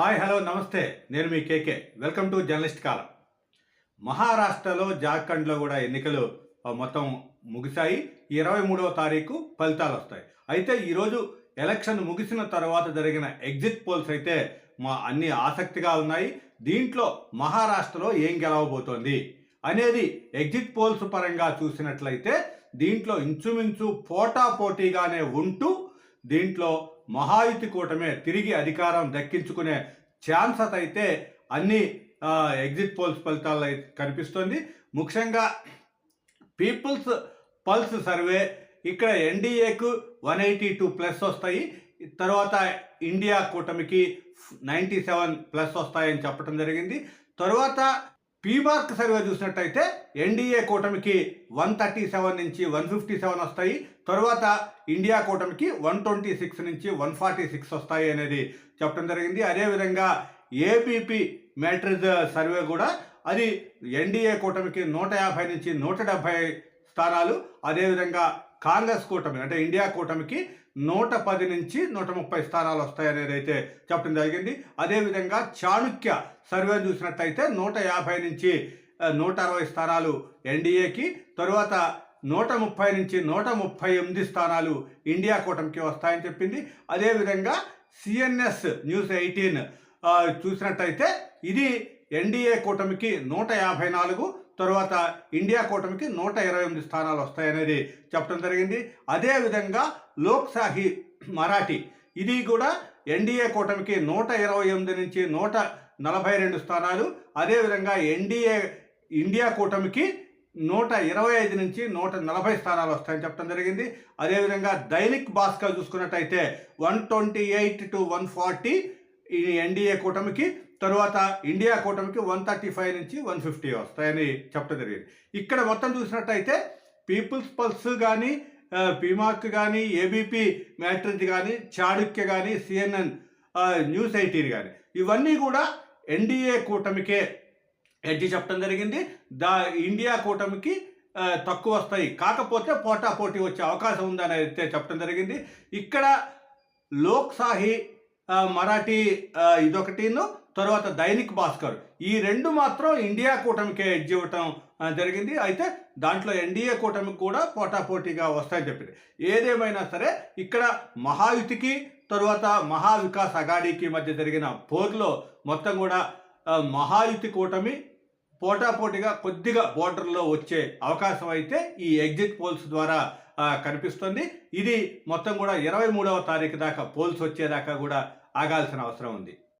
Hi hello నమస్తే. నేను మీ కేకే. వెల్కమ్ టు జర్నలిస్ట్ కాలం. మహారాష్ట్రలో జార్ఖండ్లో కూడా ఎన్నికలు మొత్తం ముగిశాయి. ఇరవై మూడవ తారీఖు ఫలితాలు వస్తాయి. అయితే ఈరోజు ఎలక్షన్ ముగిసిన తర్వాత జరిగిన ఎగ్జిట్ పోల్స్ అయితే మా అన్ని ఆసక్తిగా ఉన్నాయి. దీంట్లో మహారాష్ట్రలో ఏం గెలవబోతోంది అనేది ఎగ్జిట్ పోల్స్ పరంగా చూసినట్లయితే దీంట్లో ఇంచుమించు పోటాపోటీగానే ఉంటూ దీంట్లో మహాయుతి కూటమే తిరిగి అధికారం దక్కించుకునే ఛాన్సెస్ అయితే అన్ని ఎగ్జిట్ పోల్స్ ఫలితాల్లో అయితే కనిపిస్తుంది. ముఖ్యంగా పీపుల్స్ పల్స్ సర్వే ఇక్కడ ఎన్డీఏకు వన్ ఎయిటీ టూ ప్లస్ వస్తాయి. తర్వాత ఇండియా కూటమికి నైంటీ సెవెన్ ప్లస్ వస్తాయని చెప్పడం జరిగింది. తర్వాత పీమార్క్ సర్వే చూసినట్టయితే ఎన్డీఏ కూటమికి వన్ థర్టీ సెవెన్ నుంచి వన్ ఫిఫ్టీ సెవెన్ వస్తాయి. తర్వాత ఇండియా కూటమికి వన్ ట్వంటీ సిక్స్ నుంచి వన్ ఫార్టీ సిక్స్ వస్తాయి అనేది చెప్పడం జరిగింది. అదేవిధంగా ఏబీపీ మ్యాట్రిజ్ సర్వే కూడా అది ఎన్డీఏ కూటమికి నూట యాభై నుంచి నూట డెబ్భై స్థానాలు. అదేవిధంగా కాంగ్రెస్ కూటమి అంటే ఇండియా కూటమికి నూట పది నుంచి నూట ముప్పై స్థానాలు వస్తాయనేది అయితే చెప్పడం జరిగింది. అదేవిధంగా చాణుక్య సర్వే చూసినట్టయితే నూట యాభై నుంచి నూట అరవై స్థానాలు ఎన్డీఏకి తరువాత నూట ముప్పై నుంచి నూట ముప్పై ఎనిమిది స్థానాలు ఇండియా కూటమికి వస్తాయని చెప్పింది. అదేవిధంగా సిఎన్ఎస్ న్యూస్ ఎయిటీన్ చూసినట్టయితే ఇది ఎన్డీఏ కూటమికి నూట యాభై నాలుగు తరువాత ఇండియా కూటమికి నూట ఇరవై ఎనిమిది స్థానాలు వస్తాయనేది చెప్పడం జరిగింది. అదేవిధంగా లోక్సాహి మరాఠీ ఇది కూడా ఎన్డీఏ కూటమికి నూట ఇరవై ఎనిమిది నుంచి నూట నలభై రెండు స్థానాలు. అదేవిధంగా ఎన్డీఏ ఇండియా కూటమికి నూట ఇరవై ఐదు నుంచి నూట నలభై స్థానాలు వస్తాయని చెప్పడం జరిగింది. అదేవిధంగా దైనిక్ భాస్కర్ చూసుకున్నట్టయితే one twenty eight to one forty ఈ ఎన్డీఏ కూటమికి తరువాత ఇండియా కూటమికి వన్ థర్టీ ఫైవ్ నుంచి వన్ ఫిఫ్టీ వస్తాయని చెప్పడం జరిగింది. ఇక్కడ మొత్తం చూసినట్టయితే పీపుల్స్ పల్స్ కానీ పీమార్క్ కానీ ఏబీపీ మ్యాట్రిజ్ కానీ చాణుక్య కానీ సిఎన్ఎన్ న్యూస్ ఎయిటీన్ కానీ ఇవన్నీ కూడా ఎన్డీఏ కూటమికే ఎడ్జి చెప్పడం జరిగింది. దా ఇండియా కూటమికి తక్కువ వస్తాయి. కాకపోతే పోటా పోటీ వచ్చే అవకాశం ఉందని అయితే చెప్పడం జరిగింది. ఇక్కడ లోక్సాహి మరాఠీ ఇదొకటిను తర్వాత దైనిక్ భాస్కర్. ఈ రెండు మాత్రం ఇండియా కూటమికే ఎడ్జ్ ఇవ్వటం జరిగింది. అయితే దాంట్లో ఎన్డీఏ కూటమికి కూడా పోటాపోటీగా వస్తాయని చెప్పింది ఏదేమైనా సరే ఇక్కడ మహాయుతికి తరువాత మహావికాస్ అగాడీకి మధ్య జరిగిన పోర్లో మొత్తం కూడా మహాయుతి కూటమి పోటాపోటీగా కొద్దిగా బోర్డర్లో వచ్చే అవకాశం అయితే ఈ ఎగ్జిట్ పోల్స్ ద్వారా కనిపిస్తుంది. ఇది మొత్తం కూడా ఇరవై మూడవ తారీఖు దాకా పోల్స్ వచ్చేదాకా కూడా ఆగాల్సిన అవసరం ఉంది.